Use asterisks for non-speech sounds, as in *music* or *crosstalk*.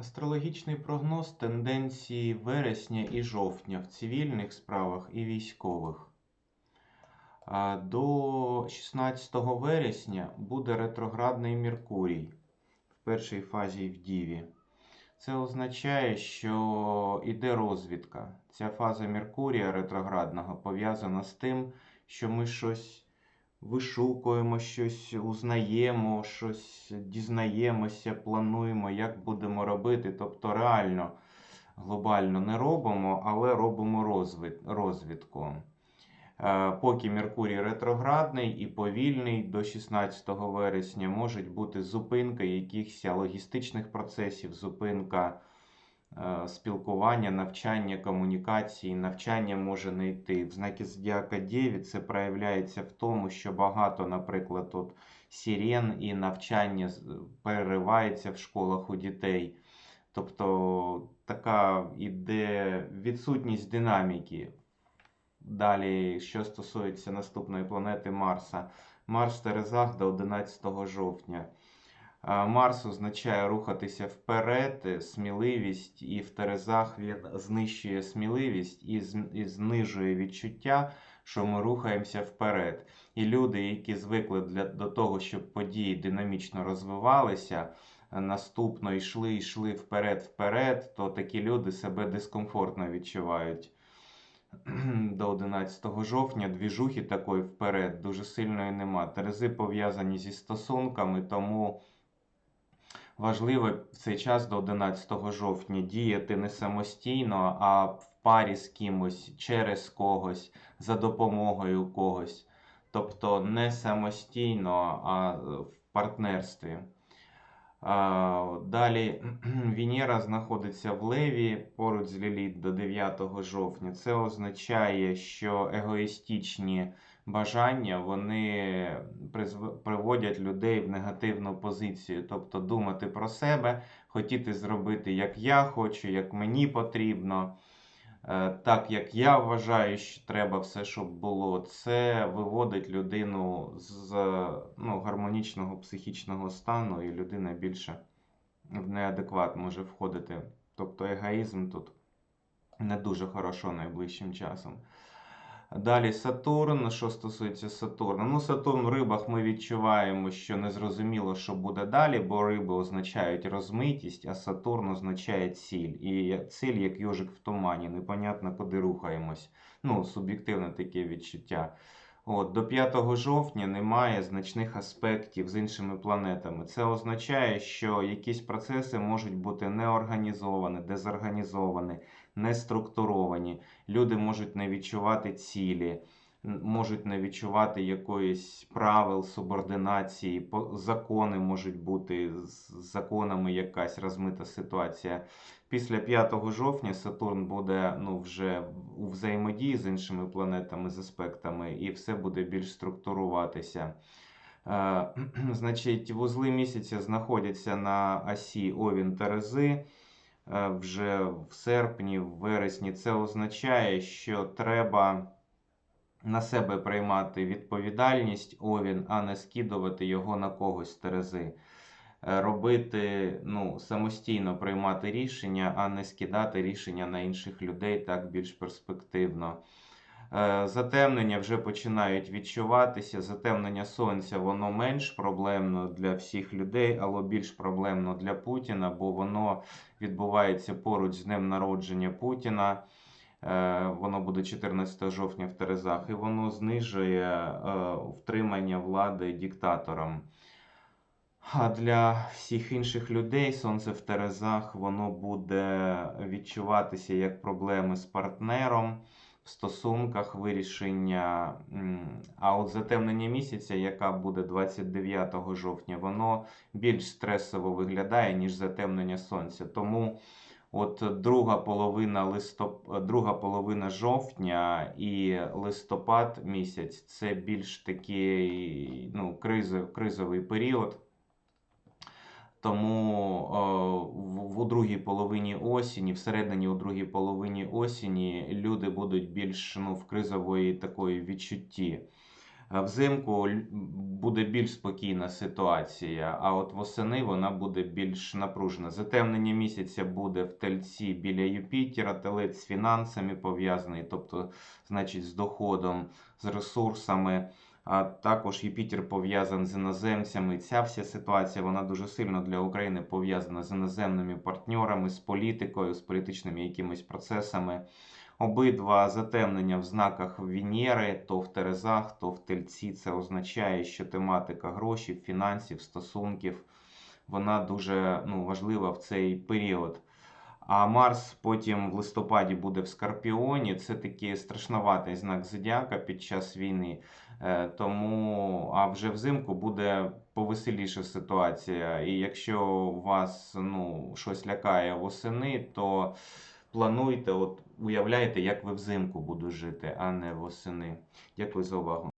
Астрологічний прогноз тенденції вересня і жовтня в цивільних справах і військових. До 16 вересня буде ретроградний Меркурій в першій фазі в Діві. Це означає, що йде розвідка. Ця фаза Меркурія ретроградного пов'язана з тим, що ми щось вишукуємо, щось узнаємо, щось дізнаємося, плануємо, як будемо робити. Тобто реально глобально не робимо, але робимо розвід, розвідку. Е, Поки Меркурій ретроградний і повільний до 16 вересня може бути зупинка якихось логістичних процесів, зупинка спілкування, навчання, комунікації. Навчання може не йти. В знакі Зодіака 9 це проявляється в тому, що багато, наприклад, от сирен і навчання переривається в школах у дітей. Тобто така іде відсутність динаміки. Далі, що стосується наступної планети Марса. Марс Терезах до 11 жовтня. Марс означає рухатися вперед, е, сміливість, і в Терезах він знищує сміливість і, з- і знижує відчуття, що ми рухаємося вперед. І люди, які звикли для, до того, щоб події динамічно розвивалися, е, наступно йшли, йшли вперед, вперед, то такі люди себе дискомфортно відчувають. *clears throat* До 11 жовтня двіжухи такої вперед дуже сильної нема. Терези пов'язані зі стосунками, тому важливо в цей час до 11 жовтня діяти не самостійно, а в парі з кимось, через когось, за допомогою когось. Тобто не самостійно, а в партнерстві. Далі *clears throat* Венера знаходиться в Леві поруч з Ліліт до 9 жовтня. Це означає, що егоїстичні бажання вони приводять людей в негативну позицію. Тобто думати про себе, хотіти зробити, як я хочу, як мені потрібно. Е, Так як я вважаю, що треба все, щоб було, це виводить людину з ну, гармонічного психічного стану, і людина більше в неадекват може входити. Тобто егоїзм тут не дуже хорошо найближчим часом. Далі Сатурн. Що стосується Сатурна? Ну, Сатурн в рибах ми відчуваємо, що незрозуміло, що буде далі, бо риби означають розмитість, а Сатурн означає ціль. І ціль, як йожик в тумані, непонятно, куди рухаємось. Ну, суб'єктивне таке відчуття. От, до 5 жовтня немає значних аспектів з іншими планетами. Це означає, що якісь процеси можуть бути неорганізовані, дезорганізовані, неструктуровані. Люди можуть не відчувати цілі, можуть не відчувати якоїсь правил субординації, закони можуть бути з законами якась розмита ситуація. Після 5 жовтня Сатурн буде ну, вже у взаємодії з іншими планетами, з аспектами, і все буде більш структуруватися. Е, *clears throat* Значить, вузли місяця знаходяться на осі Овін Терези вже в серпні, в вересні. Це означає, що треба на себе приймати відповідальність Овін, а не скидувати його на когось з Терези. Е, Робити, ну, самостійно приймати рішення, а не скидати рішення на інших людей так більш перспективно. Е, Затемнення вже починають відчуватися. Затемнення сонця воно менш проблемно для всіх людей, але більш проблемно для Путіна, бо воно відбувається поруч з днем народження Путіна. Е, Воно буде 14 жовтня в Терезах, і воно знижує е, втримання влади диктатором. А для всіх інших людей сонце в Терезах воно буде відчуватися як проблеми з партнером стосунках вирішення. А от затемнення місяця, яка буде 29 жовтня, воно більш стресово виглядає, ніж затемнення сонця. Тому от друга половина листоп... друга половина жовтня і листопад місяць це більш такий ну, кризовий період. Тому е, у другій половині осені, всередині у другій половині осені люди будуть більш ну, в кризової такої відчутті. Е, Взимку буде більш спокійна ситуація, а от восени вона буде більш напружена. Затемнення місяця буде в тельці біля Юпітера, телець з фінансами пов'язаний, тобто, значить, з доходом, з ресурсами. А також Юпітер пов'язаний з іноземцями. Ця вся ситуація вона дуже сильно для України пов'язана з іноземними партнерами, з політикою, з політичними якимись процесами. Обидва затемнення в знаках Венери, то в Терезах, то в Тельці. Це означає, що тематика грошей, фінансів, стосунків вона дуже ну, важлива в цей період. А Марс потім в листопаді буде в Скорпіоні. Це такий страшноватий знак зодіака під час війни. Е, Тому, а вже взимку буде повеселіша ситуація. І якщо вас ну, щось лякає восени, то плануйте, от уявляйте, як ви взимку будете жити, а не восени. Дякую за увагу.